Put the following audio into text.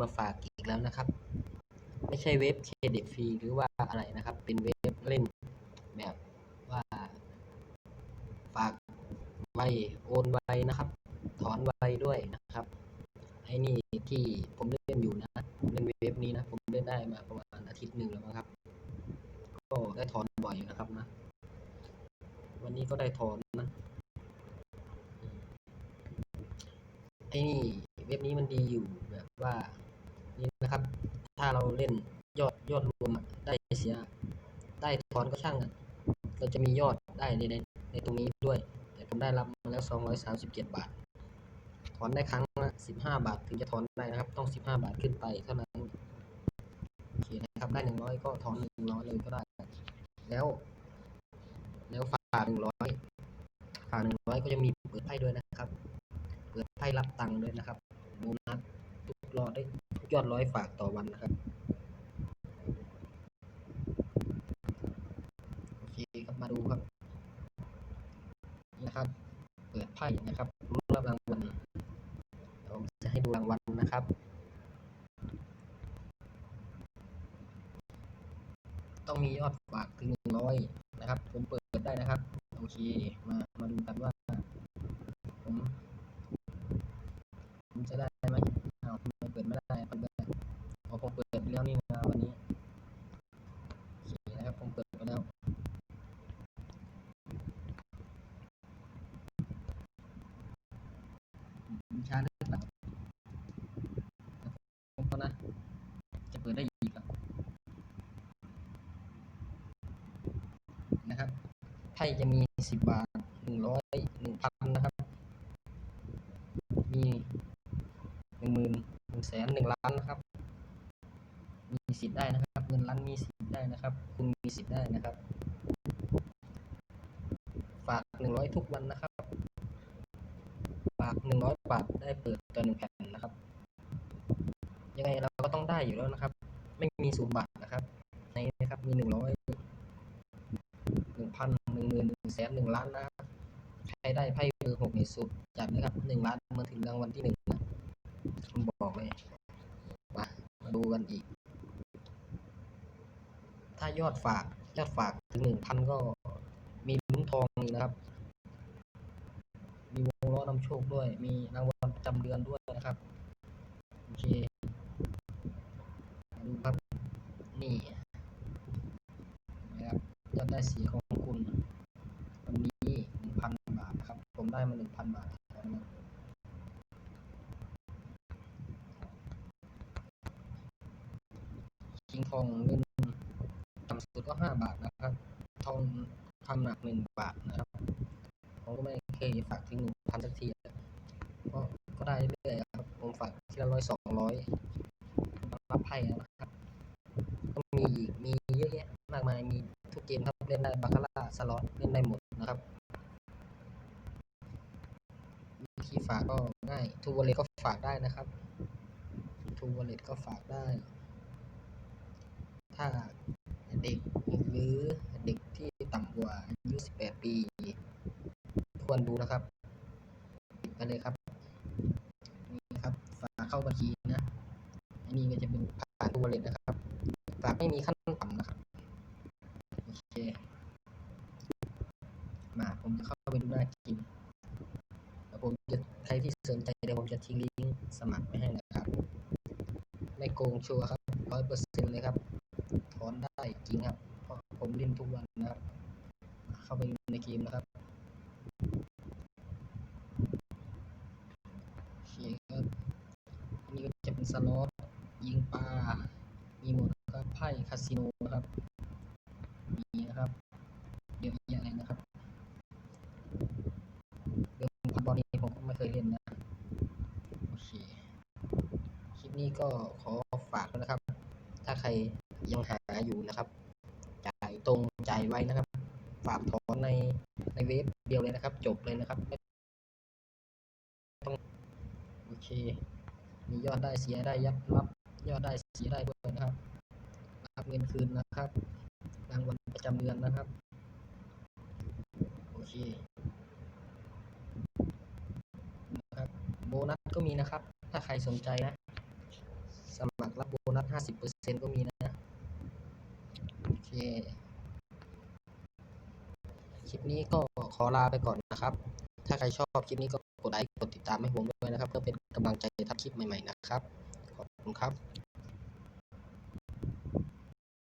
มาฝากอีกแล้วนะครับ ไม่ใช่เว็บเครดิตฟรีหรือว่าอะไรนะครับ เป็นเว็บเล่นแบบว่า ฝากไวโอนไวนะครับ ถอนไวด้วยนะครับไอ้นี่ที่ผมเล่นอยู่นะผมเล่นเว็บนี้นะ ผมเล่นได้มาประมาณอาทิตย์หนึ่งแล้วมั้งครับ ก็ได้ถอนบ่อยอยู่นะครับนะ วันนี้ก็ได้ถอนนะไอ้นี่เว็บนี้มันดีอยู่ ว่านี่นะครับ ถ้าเราเล่นยอดยอดรวมได้เสียได้ถอนก็ช่างอะเราจะมียอดได้ในในในตรงนี้ด้วย แต่ผมได้รับมาแล้ว 237 บาท ถอนได้ครั้งละ15 บาท ถึงจะถอนได้นะครับ ต้อง 15 บาทขึ้นไปเท่านั้น โอเคนะครับ ได้ 100 ก็ถอน 100 เลยก็ได้ แล้ว แล้วฝาก 100ฝาก 100 ก็จะมีเปิดไพ่ด้วยนะครับ เปิดไพ่รับตังค์ด้วยนะครับ ได้ยอดร้อยฝากต่อวันนะครับโอเคครับมาดูครับนะครับ เปิดไพ่นะครับรุ้นรับรางวัลผมจะให้ดูรางวัลนะครับ ต้องมียอดฝากถึงหนึ่งร้อยนะครับ ผมเปิดได้นะครับ โอเคมา ผม ผมจะได้ไหมอ้าวทำไมเปิดไม่ได้เปิดไม่ได้อ๋อผมเปิดไปแล้วนี่นะวันนี้โอเคนะครับ ผมเปิดไปแล้ว ผม ช้าหรือเปล่าผมก็นะ จะเปิดได้อีกครับนะครับ ไพ่จะมีสิบบาทหนึ่งร้อยหนึ่งพันนะครับ มีหนึ่งหมื่นหนึ่งแสนหนึ่งล้านนะครับ มีสิทธิ์ได้นะครับ เงินล้านมีสิทธิ์ได้นะครับ คุณมีสิทธิ์ได้นะครับ ฝากหนึ่งร้อยทุกวันนะครับ หนึ่งร้อยบาทได้เปิดตัวหนึ่งแผ่นนะครับ ยังไงเราก็ต้องได้อยู่แล้วนะครับ ไม่มีศูนย์บาทนะครับในนะครับมีหนึ่งร้อยหนึ่งพันหนึ่งหมื่นหนึ่งแสนหนึ่งล้านนะครับใครได้ไพ่เบอร์หกในสุดจัดเลยครับหนึ่งล้านมาถึงรางวัลที่หนึ่งนะผมบอกเลยมามาดูกันอีก ถ้ายอดฝากยอดฝากถึงหนึ่งพันก็มีลุ้นทองอีกนะครับ วงล้อนำโชคด้วย มีรางวัลประจำเดือนด้วยนะครับโอเคดูครับนี่นะครับยอดได้สีของคุณวันนี้หนึ่งพันบาทนะครับ ผมได้มาหนึ่งพันบาทจริงทองเงินต่ำสุดก็ห้าบาทนะครับ ทองคำหนักหนึ่งบาทนะครับ เคฝากถึงหนึ่งพันสักทีก็ก็ได้เรื่อยๆครับผมฝากทีละร้อยสองร้อยรับไพ่แล้วนะครับ ก็มีอีกมีเยอะแยะมากมายมีทุกเกมครับเล่นได้บาคาร่าสล็อตเล่นได้หมดนะครับวิธีฝากก็ง่ายทูวอลเล็ตก็ฝากได้นะครับทูวอลเล็ตก็ฝากได้ ถ้าเด็กหรือเด็กที่ต่ำกว่าอายุ18 ปี วรดูนะครับปิดไปเลยครับนี่ครับฝากเข้าบัญชีนะอันนี้ก็จะเป็นผ่านทูวเล็ตนะครับฝากไม่มีขั้นต่ำนะครับโอเคมาผมจะเข้าไปดูหน้าเกมแล้วผมจะใครที่สนใจเดี๋ยวผมจะทิ้งลิงก์สมัครไว้ให้นะครับไม่โกงชัวร์ครับร้อยเปอร์เซ็นต์เลยครับถอนได้จริงครับเพราะผมเล่นทุกวันนะครับ เข้าไปในเกมนะครับโอเคครับอันนี้ก็จะเป็น สล็อตยิงปลา มีหมดครับไพ่คาสิโนครับ มีนะครับเยอะแยะเลยนะครับเรื่องพันบอลนี้ผมก็ไม่เคยเล่นนะโอเคคลิปนี้ก็ขอฝากนะครับ ถ้าใครยังหาอยู่นะครับ จ่ายตรงจ่ายไว้นะครับ ฝากถอนในในเว็บเดียวเลยนะครับ จบเลยนะครับไม่ต้องโอเค มียอดได้เสียได้ยับรับยอดได้เสียได้ด้วยนะครับรับเงินคืนนะครับรางวัลประจำเดือนนะครับโอเคนะครับโบนัสก็มีนะครับ ถ้าใครสนใจนะนัสห้าสิบเปอร์เซ็นก็มีนะ โอเค คลิปนี้ก็ขอลาไปก่อนนะครับ ถ้าใครชอบคลิปนี้ก็กดไลค์กดติดตามให้ผมด้วยนะครับ เพื่อเป็นกำลังใจทำคลิปใหม่ๆนะครับ ขอบคุณครับ